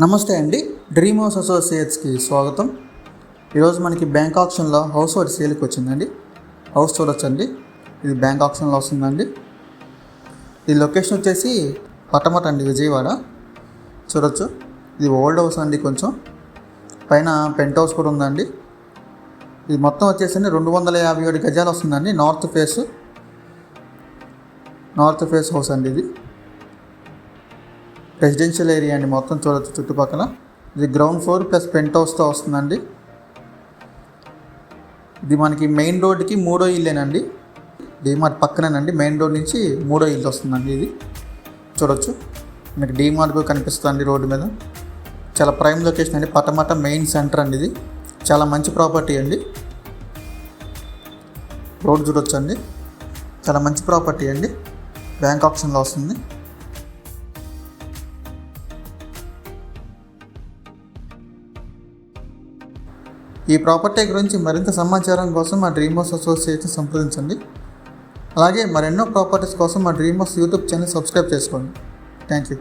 నమస్తే అండి. Dream house అసోసియేట్స్కి స్వాగతం. ఈరోజు మనకి బ్యాంక్ ఆప్షన్లో హౌస్ ఒకటి సేల్కి వచ్చిందండి. హౌస్ చూడొచ్చండి. ఇది బ్యాంక్ ఆప్షన్లో వస్తుందండి. ఈ లొకేషన్ వచ్చేసి పటమట అండి విజయవాడ. చూడొచ్చు. ఇది ఓల్డ్ హౌస్ అండి కొంచెం. పైన పెంట్ హౌస్ కూడా ఉందండి. ఇది మొత్తం వచ్చేసి రెండు వందల యాభై ఏడు గజాలు వస్తుందండి north face. North face house అండి ఇది. రెసిడెన్షియల్ ఏరియా అండి మొత్తం చూడొచ్చు చుట్టుపక్కల. ఇది గ్రౌండ్ ఫ్లోర్ ప్లస్ పెంట్ హౌస్తో వస్తుందండి. ఇది మనకి మెయిన్ రోడ్కి మూడో ఇల్లేనండి. డీమార్ట్ పక్కనేనండి. మెయిన్ రోడ్ నుంచి మూడో ఇల్లు వస్తుందండి ఇది. చూడొచ్చు. మీకు డీమార్ట్ కూడా కనిపిస్తుంది రోడ్డు మీద. చాలా ప్రైమ్ లొకేషన్ అండి. పటమట మెయిన్ సెంటర్ అండి ఇది. చాలా మంచి ప్రాపర్టీ అండి. రోడ్ చూడొచ్చు అండి చాలా మంచి ప్రాపర్టీ అండి. బ్యాంక్ ఆప్షన్లో వస్తుంది. ఈ ప్రాపర్టీ గురించి మరింత సమాచారం కోసం మా డ్రీమ్ హౌస్ అసోసియేషన్ సంప్రదించండి. అలాగే మరెన్నో ప్రాపర్టీస్ కోసం మా dream house YouTube channel subscribe చేసుకోండి. Thank you